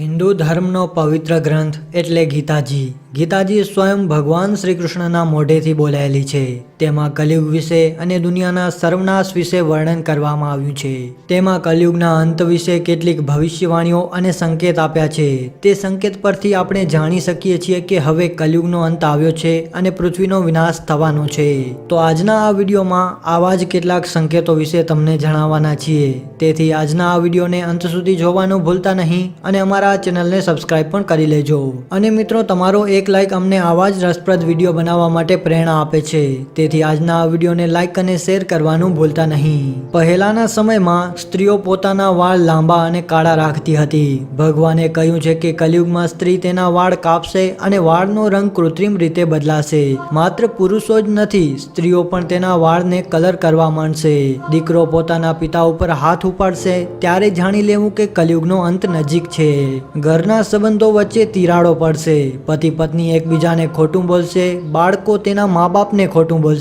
હિન્દુ ધર્મનો પવિત્ર ગ્રંથ એટલે ગીતાજી. ગીતાજી સ્વયં ભગવાન શ્રી કૃષ્ણના મોઢેથી બોલાયેલી છે. તેમાં કલયુગ વિશે અને દુનિયાના સર્વનાશ વિશે વર્ણન કરવામાં આવ્યું છે. તેમાં કલયુગના અંત વિશે કેટલીક ભવિષ્યવાણીઓ અને સંકેત આપ્યા છે. તે સંકેત પરથી આપણે જાણી શકીએ છીએ કે હવે કલયુગનો અંત આવ્યો છે અને પૃથ્વીનો વિનાશ થવાનો છે. તો આજના આ વિડીયોમાં આવા જ કેટલાક સંકેતો વિશે તમને જણાવવાના છીએ. તેથી આજના આ વિડીયોને અંત સુધી જોવાનું ભૂલતા નહીં અને અમારા ચેનલને સબસ્ક્રાઇબ પણ કરી લેજો. અને મિત્રો, તમારો એક લાઇક અમને આવા જ રસપ્રદ વીડિયો બનાવવા માટે પ્રેરણા આપે છે. તેથી આજના આ વિડીયોને લાઈક અને શેર કરવાનું ભૂલતા નહીં. પહેલાના સમયમાં સ્ત્રીઓ પોતાના વાળ લાંબા અને કાળા રાખતી હતી. ભગવાને કહ્યું છે કે કલયુગમાં સ્ત્રી તેના વાળ કાપશે અને વાળનો રંગ કૃત્રિમ રીતે બદલાશે. માત્ર પુરુષો જ નથી, સ્ત્રીઓ પણ તેના વાળને કલર કરવા માંડશે. દીકરો પોતાના પિતા ઉપર હાથ ઉપાડશે, ત્યારે જાણી લેવું કે કલયુગનો અંત નજીક છે. ઘરના સંબંધો વચ્ચે તિરાડો પડશે. પતિ પત્ની એકબીજાને ખોટું બોલશે, બાળકો તેના મા બાપને ખોટું બોલશે.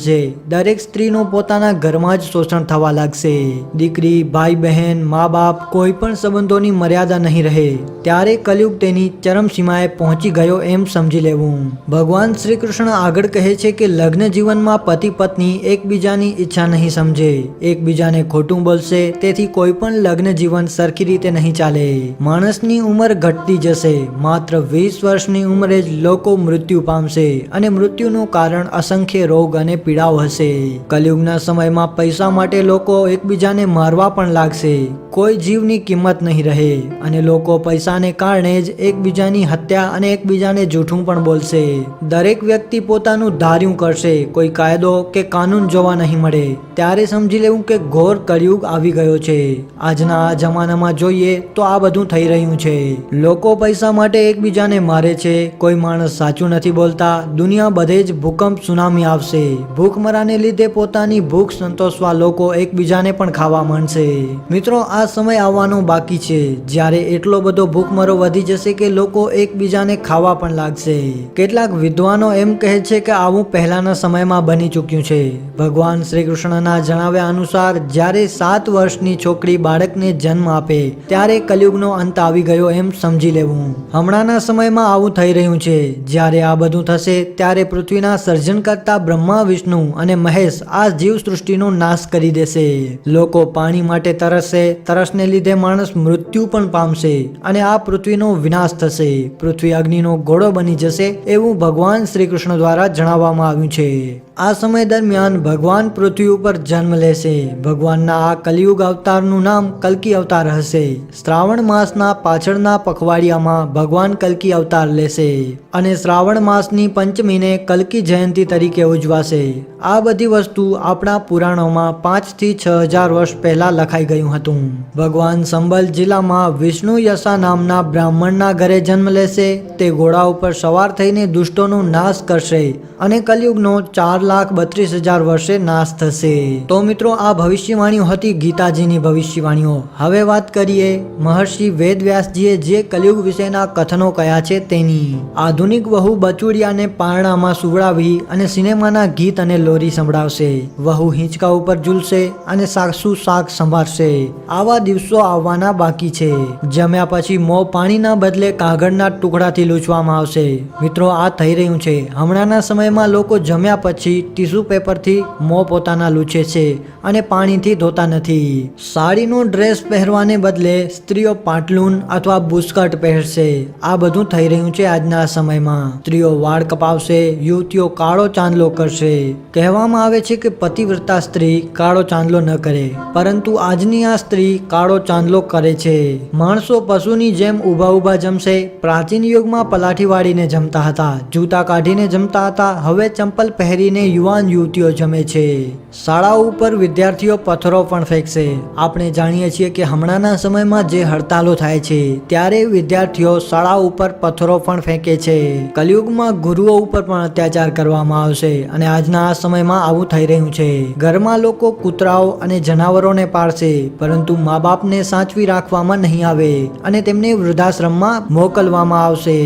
દરેક સ્ત્રીનું પોતાના ઘરમાં જ શોષણ થવા લાગશે. દીકરી, ભાઈ, બહેન, મા બાપ કોઈ પણ સંબંધોની મર્યાદા નહીં રહે. ત્યારે કલયુગ તેની ચરમસીમાએ પહોંચી ગયો એમ સમજી લેવું. ભગવાન શ્રી કૃષ્ણ આગળ કહે છે કે લગ્ન જીવનમાં પતિ પત્ની એકબીજાની ઈચ્છા નહીં સમજે. એકબીજાને ખોટું બોલશે, તેથી કોઈ પણ લગ્ન જીવન સરખી રીતે નહીં ચાલે. માણસની ઉંમર ઘટતી જશે, માત્ર વીસ વર્ષની ઉંમરે જ લોકો મૃત્યુ પામશે અને મૃત્યુનું કારણ અસંખ્ય રોગ અને પીડાઓ હશે. કલયુગના સમયમાં પૈસા માટે લોકો એકબીજાને મારવા પણ લાગશે. કોઈ જીવની કિંમત નહીં રહે અને લોકો પૈસાને કારણે જ એકબીજાની હત્યા અને એકબીજાને જૂઠું પણ બોલશે. દરેક વ્યક્તિ પોતાનું ધાર્યું કરશે. કોઈ કાયદો કે કાનૂન જોવા નહીં મળે. ત્યારે સમજી લેવું કે ઘોર કલયુગ આવી ગયો છે. આજના આ જમાનામાં જોઈએ તો આ બધું થઈ રહ્યું છે. લોકો પૈસા માટે એકબીજાને મારે છે. કોઈ માણસ સાચું નથી બોલતા. દુનિયા બધે જ ભૂકંપ, સુનામી આવશે. ભૂખમરાને લીધે પોતાની ભૂખ સંતોષવા લોકો એકબીજાને પણ ખાવા માંડશે. મિત્રો, આ સમય આવવાનો બાકી છે. જ્યારે એટલો બધો ભૂખમરો વધી જશે કે લોકો એકબીજાને ખાવા પણ લાગશે. કેટલાક વિદ્વાનો એમ કહે છે કે આવું પહેલાના સમયમાં બની ચૂક્યું છે. ભગવાન શ્રી કૃષ્ણના જણાવ્યા અનુસાર, જ્યારે સાત વર્ષની છોકરી બાળકને જન્મ આપે, ત્યારે કલયુગનો અંત આવી ગયો એમ સમજી લેવું. હમણાંના સમયમાં આવું થઈ રહ્યું છે. જ્યારે આ બધું થશે, ત્યારે પૃથ્વીના સર્જન કરતા બ્રહ્મા, વિષ્ણુ અને મહેશ આ જીવ સૃષ્ટિનો નાશ કરી દેશે. લોકો પાણી માટે તરસશે તરસને લીધે માણસ મૃત્યુ પણ પામશે અને આ પૃથ્વીનો વિનાશ થશે. પૃથ્વી અગ્નિનો ઘોડો બની જશે એવું ભગવાન શ્રી કૃષ્ણ દ્વારા જણાવવામાં આવ્યું છે. આ સમય દરમિયાન ભગવાન પૃથ્વી ઉપર જન્મ લેશે. ભગવાનના આ કલિયુગ અવતારનું નામ કલ્કી અવતાર હશે. શ્રાવણ માસના પાછળના પખવાડિયામાં ભગવાન કલ્કી અવતાર લેશે અને શ્રાવણ માસની પંચમીને કલ્કી જયંતિ તરીકે ઉજવાશે. આ બધી વસ્તુ આપણા પુરાણોમાં પાંચથી છ હજાર વર્ષ પહેલાં લખાઈ ગયું હતું. ભગવાન સંબલ જિલ્લામાં વિષ્ણુ યશા નામના બ્રાહ્મણના ઘરે જન્મ લેશે, તે ઘોડા ઉપર સવાર થઈને દુષ્ટોનો નાશ કરશે અને કલયુગનો ચાર લાખ બત્રીસ હજાર વર્ષે નાશ થશે. તો મિત્રો, આ ભવિષ્યવાણીઓ હતી ગીતાજીની ભવિષ્યવાણીઓ. હવે વાત કરીએ મહર્ષિ વેદવ્યાસજીએ જે કલયુગ વિશેના કથનો કયા છે તેની. આધુનિક વહુ બચુડિયાને પારણામાં સુવડાવી અને સિનેમાના ગીત અને લોરી સંભળાવશે, વહુ હિંચકા ઉપર ઝૂલશે અને સાસુ શાક સંભાળશે આવા દિવસો આવવાના બાકી છે. જમ્યા પછી મોં પાણીના બદલે કાગળના ટુકડાથી લૂછવામાં આવશે. મિત્રો, આ થઈ રહ્યું છે. હમણાંના સમયમાં લોકો જમ્યા પછી ટીશ્યુ પેપરથી મોં પોતાના લૂછે છે અને પાણીથી ધોતા નથી. સાડીનો ડ્રેસ પહેરવાને બદલે સ્ત્રીઓ પાટલુન અથવા બુસ્કટ પહેરશે. આ બધું થઈ રહ્યું છે આજના સમયમાં. સ્ત્રીઓ વાળ કપાવશે, યુવતીઓ કાળો ચાંદલો કરશે. કહેવામાં આવે છે કે પતિવ્રતા સ્ત્રી કાળો ચાંદલો ન કરે, પરંતુ આજની આ સ્ત્રી કાળો ચાંદલો કરે છે. માણસો પશુની જેમ ઊભા ઊભા જમશે. પ્રાચીન યુગમાં પલાઠી વાળીને જમતા હતા, જૂતા કાઢીને જમતા હતા. હવે ચંપલ પહેરીને યુવાન યુવતીઓ જમે છે. શાળાઓ ઉપર વિદ્યાર્થીઓ પથ્થરો પણ ફેંકશે. આપણે જાણીએ છીએ કે હમણાંના સમયમાં જે હડતાલો થાય છે, ત્યારે વિદ્યાર્થીઓ શાળા ઉપર પથ્થરો પણ ફેંકે છે. કલયુગમાં ગુરુઓ ઉપર પણ અત્યાચાર કરવામાં આવશે અને આજના આ સમયમાં આવું થઈ રહ્યું છે. ઘરમાં લોકો કૂતરાઓ અને જનાવરોને પાળશે પરંતુ મા બાપને સાચવી રાખવામાં નહીં આવે અને તેમને વૃદ્ધાશ્રમમાં મોકલવામાં આવશે.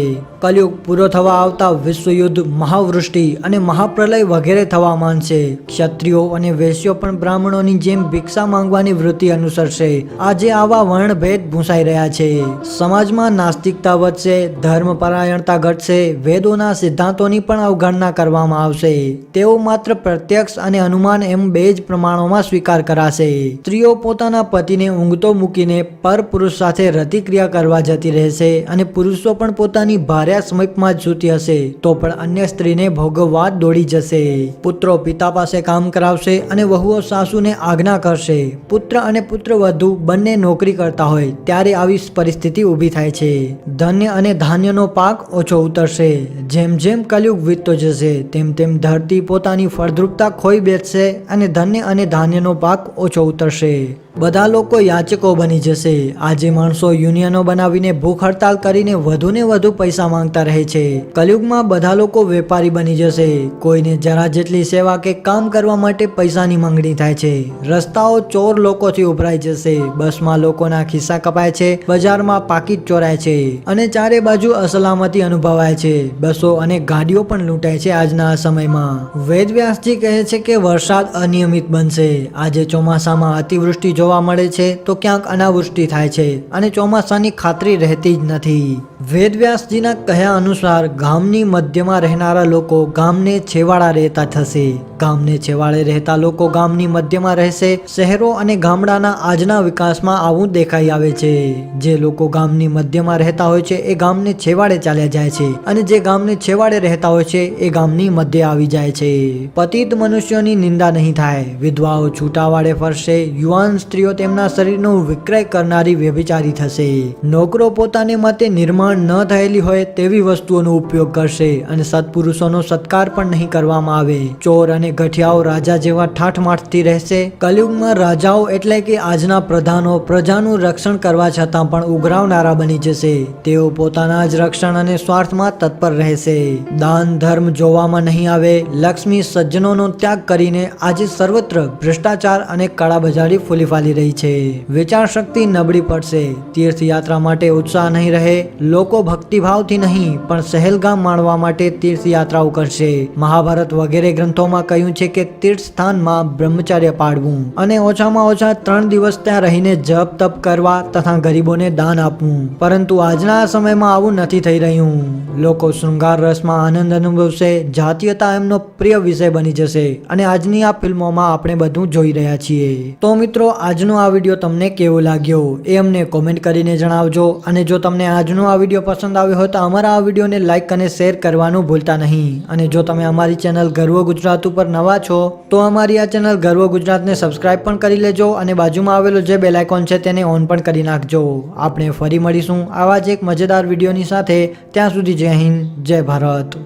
કલયુગ પૂરો થવા આવતા વિશ્વયુદ્ધ, મહાવૃષ્ટિ અને મહાપ્રલય વગેરે થવા માંડશે. ક્ષત્રિયો અને વૈશ્યો પણ બ્રાહ્મણોની જેમ ભિક્ષા માંગવાની વૃત્તિ અનુસરશે. આજે આવા વર્ણભેદ ભૂંસાઈ રહ્યા છે. સમાજમાં નાસ્તિકતા વધશે, ધર્મપરાયણતા ઘટશે, વેદોના સિદ્ધાંતોની પણ અવગણના કરવામાં આવશે. તેઓ માત્ર પ્રત્યક્ષ અને અનુમાન એમ બે જ પ્રમાણોમાં સ્વીકાર કરાશે. સ્ત્રીઓ પોતાના પતિને ઊંઘતો મૂકીને પરપુરુષ સાથે રતિક્રિયા કરવા જતી રહેશે અને પુરુષો પણ પોતાની ભાર્યા સમીપમાં જ હશે, તો પણ અન્ય સ્ત્રીને ભોગવવા દોડી જશે. પુત્રો પિતા પાસે કામ કરાવશે અને વહુઓ સાસુને આજ્ઞા કરશે. પુત્ર અને પુત્ર વધુ બંને નોકરી કરતા હોય, ત્યારે આવી પરિસ્થિતિ ઊભી થાય છે. ધન્ય અને ધાન્યનો પાક ઓછો ઉતરશે. જેમ જેમ કલયુગ વીતતો જશે, તેમ તેમ ધરતી પોતાની ફળદ્રુપતા ખોઈ બેસશે અને ધન્ય અને ધાન્યનો પાક ઓછો ઉતરશે. બધા લોકો યાચકો બની જશે. આજે માણસો યુનિયનો બનાવીને ભૂખ હડતાલ કરીને વધુને વધુ પૈસા માંગતા રહે છે. કલયુગમાં બધા લોકો વેપારી બની જશે. કોઈને જરા જેટલી સેવા કે કામ કરવા માટે પૈસાની માંગણી થાય છે. રસ્તાઓ ચોર લોકોથી ઉભરાઈ જશે. બસમાં લોકોના ખિસ્સા કપાય છે. બજારમાં પાકીટ ચોરાય છે. અને ચારે બાજુ અસલામતી અનુભવાય છે. બસો અને ગાડીઓ પણ લૂંટાય છે આજના સમયમાં. વેદવ્યાસજી કહે છે કે વરસાદ અનિયમિત બનશે. આજે ચોમાસામાં અતિવૃષ્ટિ જોવા મળે છે તો ક્યાંક અનાવૃષ્ટિ થાય છે. અને ચોમાસાની ખાતરી રહેતી જ નથી. વેદવ્યાસજીના કહ્યા અનુસાર, ગામની મધ્યમાં રહેનારા લોકો ગામને છેવાડા રહેતા થશે. ગામને છેવાડે રહેતા લોકો ગામની મધ્યમાં રહેશે. શહેરો અને ગામડાના આજના વિકાસમાં આવું દેખાઈ આવે છે. જે લોકો ગામની મધ્યમાં રહેતા હોય છે, એ ગામને છેવાડે ચાલ્યા જાય છે અને જે ગામને છેવાડે રહેતા હોય છે, એ ગામની મધ્ય આવી જાય છે. પતિત મનુષ્યોની નિંદા નહીં થાય. વિધવાઓ છૂટાવાડે ફરશે. યુવાન સ્ત્રીઓ તેમના શરીરનો વિક્રય કરનારી વ્યભિચારી થશે. નોકરો પોતાને માટે નિર્માણ ન થયેલી હોય તેવી વસ્તુઓનો ઉપયોગ કરશે અને સત્પુરુષોનો સત્કાર પણ નહીં કરવામાં આવે. ચોર અને ગઠિયાઓ રાજા જેવા ઠાઠમાઠથી રહેશે. કલયુગમાં રાજાઓ એટલે કે આજના પ્રધાનો પ્રજાનું રક્ષણ કરવા છતાં પણ ઉઘરાવનારા બની જશે. તેઓ પોતાના જ રક્ષણ અને સ્વાર્થમાં તત્પર રહેશે. દાન ધર્મ જોવામાં નહીં આવે. લક્ષ્મી સજ્જનોનો ત્યાગ કરીને આજે સર્વત્ર ભ્રષ્ટાચાર અને કાળાબજારી ફૂલી ફાલી રહી છે. વિચાર શક્તિ નબળી પડશે. તીર્થયાત્રા માટે ઉત્સાહ નહીં રહે. લોકો ભક્તિભાવથી નહીં, પણ સહેલગામ માણવા માટે તીર્થયાત્રાઓ કરશે. મહાભારત વગેરે ગ્રંથોમાં કહ્યું છે કે તીર્થ સ્થાનમાં બ્રહ્મચર્ય પાડવું અને ઓછામાં ઓછા ત્રણ દિવસ ત્યાં રહીને જપ તપ કરવા તથા ગરીબોને દાન આપવું. પરંતુ આજના સમયમાં આવું નથી થઈ રહ્યું. લોકો શૃંગાર રસમાં આનંદ અનુભવશે, જાતીયતા એમનો પ્રિય વિષય બની જશે અને આજની આ ફિલ્મોમાં આપણે બધું જોઈ રહ્યા છીએ. તો મિત્રો, આજનો આ વીડિયો તમને કેવો લાગ્યો? એ અમને કોમેન્ટ કરીને જણાવજો અને જો તમને આજનો આ વીડિયો પસંદ આવ્યો હોય તો અમારા આ વિડીયોને લાઇક અને શેર કરવાનું ભૂલતા નહીં. અને જો તમે અમારી ચેનલ ગર્વ ગુજરાત ઉપર નવા છો, તો અમારી આ ચેનલ ગર્વ ગુજરાતને સબસ્ક્રાઇબ પણ કરી લેજો અને બાજુમાં આવેલો જે બેલ આઇકોન છે તેને ઓન પણ કરી નાખજો. આપણે ફરી મળીશું આવા જ એક મજેદાર વિડીયોની સાથે. ત્યાં સુધી જય હિન્દ, જય ભારત.